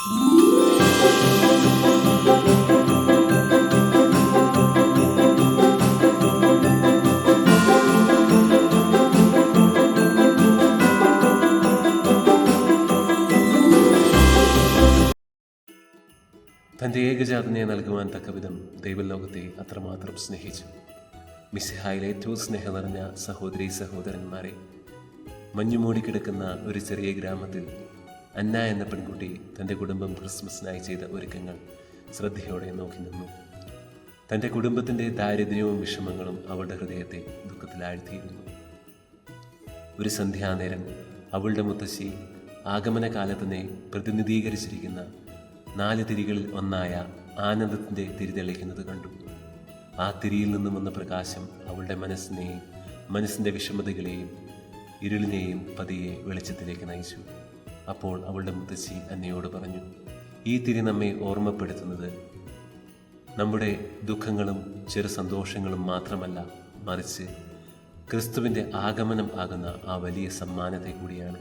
തന്റെ ഏകജാതനെ നൽകുവാൻ തക്കവിധം ദൈവലോകത്തെ അത്രമാത്രം സ്നേഹിച്ചു. മിസ്സിഹായിലെ ഏറ്റവും സ്നേഹം നിറഞ്ഞ സഹോദരി സഹോദരന്മാരെ മഞ്ഞുമൂടിക്കിടക്കുന്ന ഒരു ചെറിയ ഗ്രാമത്തിൽ അന്ന എന്ന പെൺകുട്ടി തന്റെ കുടുംബം ക്രിസ്മസിനായി ചെയ്ത ഒരുക്കങ്ങൾ ശ്രദ്ധയോടെ നോക്കി നിന്നു. തന്റെ കുടുംബത്തിന്റെ ദാരിദ്ര്യവും വിഷമങ്ങളും അവളുടെ ഹൃദയത്തെ ദുഃഖത്തിലാഴ്ത്തിയിരുന്നു. ഒരു സന്ധ്യാനേരം അവളുടെ മുത്തശ്ശി ആഗമനകാലത്തിനെ പ്രതിനിധീകരിച്ചിരിക്കുന്ന നാല് തിരികളിൽ ഒന്നായ ആനന്ദത്തിന്റെ തിരിതെളിക്കുന്നത് കണ്ടു. ആ തിരിയിൽ നിന്നും വന്ന പ്രകാശം അവളുടെ മനസ്സിനെയും മനസ്സിന്റെ വിഷമതകളെയും ഇരുളിനെയും പതിയെ വെളിച്ചത്തിലേക്ക് നയിച്ചു. അപ്പോൾ അവളുടെ മുത്തശ്ശി അന്നയോട് പറഞ്ഞു ഈ തിരി നമ്മെ ഓർമ്മപ്പെടുത്തുന്നത് നമ്മുടെ ദുഃഖങ്ങളും ചെറു സന്തോഷങ്ങളും മാത്രമല്ല മറിച്ച് ക്രിസ്തുവിന്റെ ആഗമനം ആകുന്ന ആ വലിയ സമ്മാനത്തെ കൂടിയാണ്.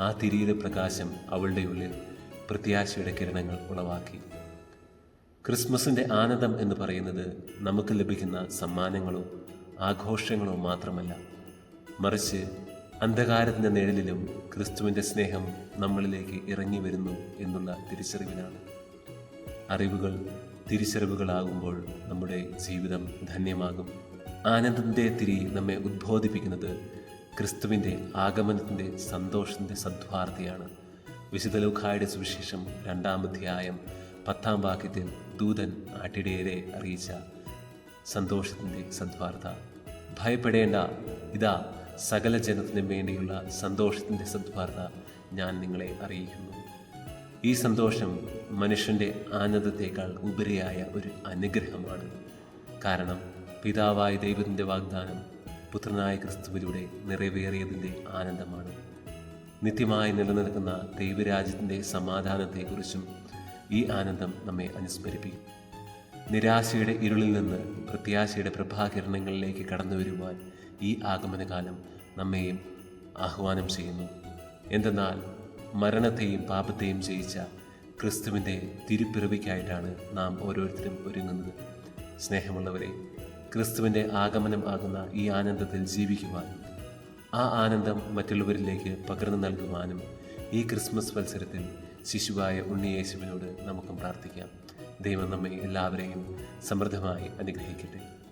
ആ തിരിയുടെ പ്രകാശം അവളുടെ ഉള്ളിൽ പ്രത്യാശയുടെ കിരണങ്ങൾ ഉളവാക്കി. ക്രിസ്മസിന്റെ ആനന്ദം എന്ന് പറയുന്നത് നമുക്ക് ലഭിക്കുന്ന സമ്മാനങ്ങളോ ആഘോഷങ്ങളോ മാത്രമല്ല മറിച്ച് അന്ധകാരത്തിന്റെ നിഴലിലും ക്രിസ്തുവിന്റെ സ്നേഹം നമ്മളിലേക്ക് ഇറങ്ങി വരുന്നു എന്നുള്ള തിരിച്ചറിവിനാണ് അറിവുകൾ തിരിച്ചറിവുകളാകുമ്പോൾ നമ്മുടെ ജീവിതം ധന്യമാകും. ആനന്ദത്തിന്റെ തിരി നമ്മെ ഉദ്ബോധിപ്പിക്കുന്നത് ക്രിസ്തുവിന്റെ ആഗമനത്തിന്റെ സന്തോഷത്തിന്റെ സദ്വാർത്തയാണ് വിശുദ്ധ ലൂക്കായുടെ സുവിശേഷം രണ്ടാം അധ്യായം പത്താം വാക്യത്തിൽ ദൂതൻ ആട്ടിടയരെ അറിയിച്ച സന്തോഷത്തിന്റെ സദ്വാർത്ത ഭയപ്പെടേണ്ട ഇതാ സകല ജനത്തിനും വേണ്ടിയുള്ള സന്തോഷത്തിന്റെ സദ്വാർത്ത ഞാൻ നിങ്ങളെ അറിയിക്കുന്നു. ഈ സന്തോഷം മനുഷ്യന്റെ ആനന്ദത്തേക്കാൾ ഉപരിയായ ഒരു അനുഗ്രഹമാണ്. കാരണം പിതാവായ ദൈവത്തിന്റെ വാഗ്ദാനം പുത്രനായ ക്രിസ്തുവിലൂടെ നിറവേറിയതിന്റെ ആനന്ദമാണ്. നിത്യമായി നിലനിൽക്കുന്ന ദൈവരാജ്യത്തിന്റെ സമാധാനത്തെക്കുറിച്ചും ഈ ആനന്ദം നമ്മെ അനുസ്മരിപ്പിക്കും. നിരാശയുടെ ഇരുളിൽ നിന്ന് പ്രത്യാശയുടെ പ്രഭാകിരണങ്ങളിലേക്ക് കടന്നു വരുവാൻ ഈ ആഗമനകാലം നമ്മെയും ആഹ്വാനം ചെയ്യുന്നു. എന്തെന്നാൽ മരണത്തെയും പാപത്തെയും ജയിച്ച ക്രിസ്തുവിന്റെ തിരുപ്പിറവിക്കായിട്ടാണ് നാം ഓരോരുത്തരും ഒരുങ്ങുന്നത്. സ്നേഹമുള്ളവരെ ക്രിസ്തുവിന്റെ ആഗമനം ആകുന്ന ഈ ആനന്ദത്തിൽ ജീവിക്കുവാനും ആ ആനന്ദം മറ്റുള്ളവരിലേക്ക് പകർന്നു നൽകുവാനും ഈ ക്രിസ്മസ് മത്സരത്തിൽ ശിശുവായ ഉണ്ണിയേശുവിനോട് നമുക്കും പ്രാർത്ഥിക്കാം. ദൈവം നമ്മെ എല്ലാവരെയും സമൃദ്ധമായി അനുഗ്രഹിക്കട്ടെ.